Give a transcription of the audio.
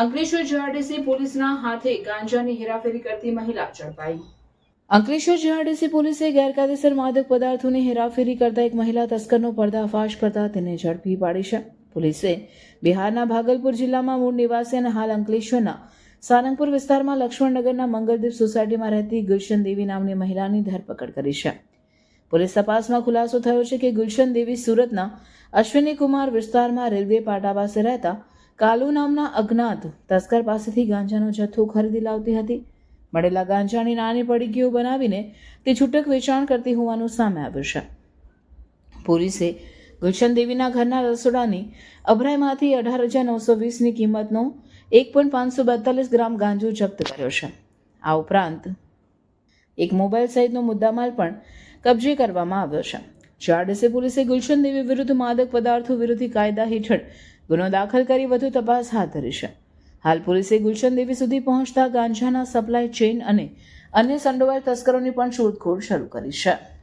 Ankleshwar GRDC પોલીસના હાથે ગાંજાની હેરાફેરી કરતી મહિલા ઝડપાઈ. અંકલેશ્વર જીઆરડીસી પોલીસે ગેરકાયદેસર માદક પદાર્થોની હેરાફેરી કરતા એક મહિલા તસ્કરનો પર્દાફાશ કરતા તેને ઝડપી પાડી છે. પોલીસે બિહારના ભાગલપુર જિલ્લામાં મૂળ નિવાસી અને હાલ અંકલેશ્વરના સારંગપુર વિસ્તારમાં લક્ષ્મણનગરના મંગળદીપ સોસાયટીમાં રહેતી ગુલશન દેવી નામની મહિલાની ધરપકડ કરી છે. પોલીસ તપાસમાં ખુલાસો થયો છે કે ગુલશન દેવી સુરતના અશ્વિની કુમાર વિસ્તારમાં રેલવે પાટા પાસે રહેતા કાલુ નામના અજ્ઞાત તસ્કર પાસેથી ગાંજાનો જથ્થો ખરીદી લાવતી હતી. મળેલા ગાંજાની નાની પડીકીઓ બનાવીને તે છૂટક વેચાણ કરતી હોવાનું સામે આવ્યું છે. પોલીસે ગુલશન દેવીના ઘરના રસોડાની અભરાઈમાંથી અઢાર હજાર નવસો વીસની કિંમતનો એક પોઈન્ટ પાંચસો બેતાલીસ ગ્રામ ગાંજો જપ્ત કર્યો છે. આ ઉપરાંત એક મોબાઈલ સહિતનો મુદ્દામાલ પણ કબજે કરવામાં આવ્યો છે. જીઆરડીસી પોલીસે ગુલશન દેવી વિરુદ્ધ માદક પદાર્થો વિરોધી કાયદા હેઠળ ગુનો દાખલ કરી વધુ તપાસ હાથ ધરી હાલ પોલીસે ગુલશન દેવી સુધી પહોંચતા ગાંજાના સપ્લાય ચેઇન અને અન્ય સંડોવાયેલ તસ્કરોની પણ શોધખોળ શરૂ કરી છે.